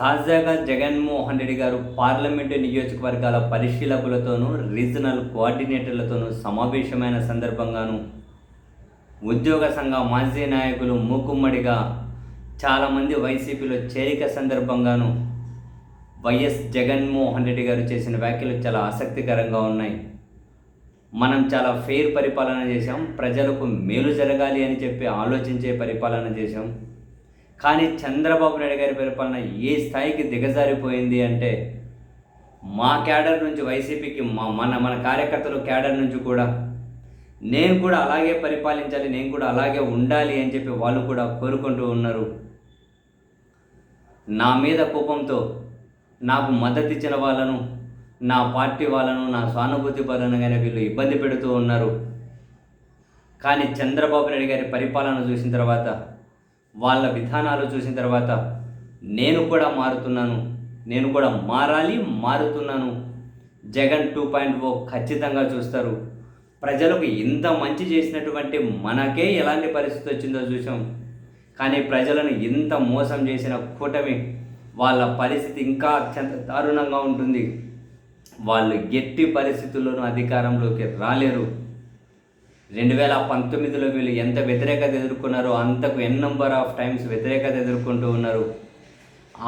తాజాగా జగన్మోహన్ రెడ్డి గారు పార్లమెంటు నియోజకవర్గాల పరిశీలకులతోనూ రీజనల్ కోఆర్డినేటర్లతోనూ సమావేశమైన సందర్భంగాను ఉద్యోగ సంఘ మాజీ నాయకులు మూకుమ్మడిగా చాలామంది వైసీపీలో చేరిక సందర్భంగాను వైఎస్ జగన్మోహన్ రెడ్డి గారు చేసిన వ్యాఖ్యలు చాలా ఆసక్తికరంగా ఉన్నాయి. మనం చాలా ఫెయిర్ పరిపాలన చేశాం ప్రజలకు మేలు జరగాలి అని చెప్పి ఆలోచించే పరిపాలన చేశాం. కానీ చంద్రబాబు నాయుడు గారి పరిపాలన ఏ స్థాయికి దిగజారిపోయింది అంటే మా క్యాడర్ నుంచి వైసీపీకి మా మన మన కార్యకర్తలు క్యాడర్ నుంచి కూడా. నేను కూడా అలాగే పరిపాలించాలి నేను కూడా అలాగే ఉండాలి అని చెప్పి వాళ్ళు కూడా కోరుకుంటూ ఉన్నారు. నా మీద కోపంతో నాకు మద్దతు ఇచ్చిన వాళ్ళను నా పార్టీ వాళ్ళను నా సానుభూతి పరంగానే వీళ్ళు ఇబ్బంది పెడుతూ ఉన్నారు. కానీ చంద్రబాబు నాయుడు గారి పరిపాలన చూసిన తర్వాత వాళ్ళ విధానాలు చూసిన తర్వాత నేను కూడా మారుతున్నాను. నేను కూడా మారాలి మారుతున్నాను. జగన్ టూ పాయింట్ ఓ ఖచ్చితంగా చూస్తారు. ప్రజలకు ఇంత మంచి చేసినటువంటి మనకే ఎలాంటి పరిస్థితి వచ్చిందో చూసాం కానీ ప్రజలను ఇంత మోసం చేసిన కూటమి వాళ్ళ పరిస్థితి ఇంకా అత్యంత దారుణంగా ఉంటుంది. వాళ్ళు ఎట్టి పరిస్థితుల్లోనూ అధికారంలోకి రాలేరు. రెండు వేల పంతొమ్మిదిలో వీళ్ళు ఎంత వ్యతిరేకత ఎదుర్కొన్నారో అంతకు ఎన్ నంబర్ ఆఫ్ టైమ్స్ వ్యతిరేకత ఎదుర్కొంటూ ఉన్నారు.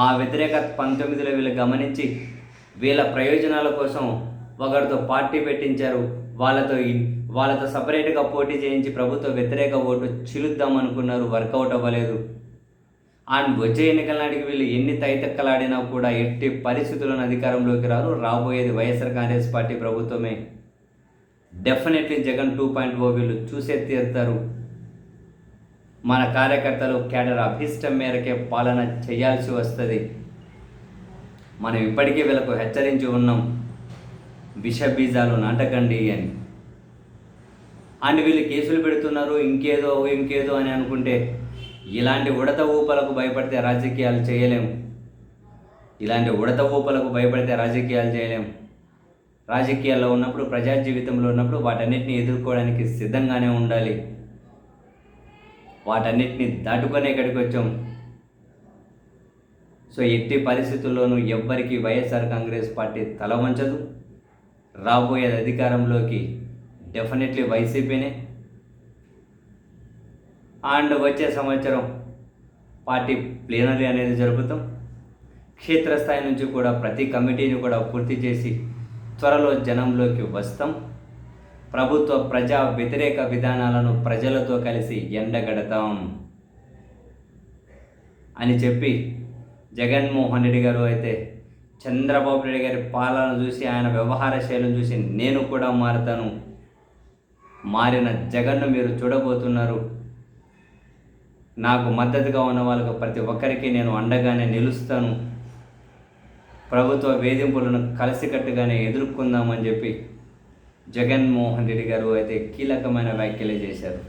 ఆ వ్యతిరేకత పంతొమ్మిదిలో వీళ్ళు గమనించి వీళ్ళ ప్రయోజనాల కోసం ఒకరితో పార్టీ పెట్టించారు. వాళ్ళతో వాళ్ళతో సపరేట్గా పోటీ చేయించి ప్రభుత్వ వ్యతిరేక ఓటు చిలుద్దాం అనుకున్నారు. వర్కౌట్ అవ్వలేదు. అండ్ వచ్చే ఎన్నికల నాటికి వీళ్ళు ఎన్ని తైతక్కలాడినా కూడా ఎట్టి పరిస్థితులను అధికారంలోకి రారు. రాబోయేది వైఎస్ఆర్ కాంగ్రెస్ పార్టీ ప్రభుత్వమే. Definitely Jagan two point O వీళ్ళు చూసే తీరుతారు. మన కార్యకర్తలు కేడర్ అభిష్టం మేరకే పాలన చేయాల్సి వస్తుంది. మనం ఇప్పటికే వీళ్ళకు హెచ్చరించి ఉన్నాం. విష బీజాలు నాటకండి అని. అండ్ వీళ్ళు కేసులు పెడుతున్నారు ఇంకేదో ఇంకేదో అని అనుకుంటే ఇలాంటి ఉడత ఊపలకు భయపడితే రాజకీయాలు చేయలేము ఇలాంటి ఉడత ఊపలకు భయపడితే రాజకీయాలు చేయలేము రాజకీయాల్లో ఉన్నప్పుడు ప్రజా జీవితంలో ఉన్నప్పుడు వాటన్నిటిని ఎదుర్కోవడానికి సిద్ధంగానే ఉండాలి. వాటన్నిటిని దాటుకొని ఇక్కడికి వచ్చాం. సో ఎట్టి పరిస్థితుల్లోనూ ఎవ్వరికి వైఎస్ఆర్ కాంగ్రెస్ పార్టీ తల వంచదు. రాబోయేది అధికారంలోకి డెఫినెట్లీ వైసీపీనే. అండ్ వచ్చే సంవత్సరం పార్టీ ప్లేనరీ అనేది జరుపుతాం. క్షేత్రస్థాయి నుంచి కూడా ప్రతి కమిటీని కూడా పూర్తి చేసి త్వరలో జనంలోకి వస్తాం. ప్రభుత్వ ప్రజా వ్యతిరేక విధానాలను ప్రజలతో కలిసి ఎండగడతాం అని చెప్పి జగన్మోహన్ రెడ్డి గారు అయితే చంద్రబాబు నాయుడు గారి పాలన చూసి ఆయన వ్యవహార శైలిని చూసి నేను కూడా మారుతాను. మారిన జగన్ను మీరు చూడబోతున్నారు. నాకు మద్దతుగా ఉన్న వాళ్ళకు ప్రతి ఒక్కరికి నేను అండగానే నిలుస్తాను. ప్రభుత్వ వేధింపులను కలిసికట్టుగానే ఎదుర్కొందామని చెప్పి జగన్మోహన్ రెడ్డి గారు అయితే కీలకమైన వ్యాఖ్యలు చేశారు.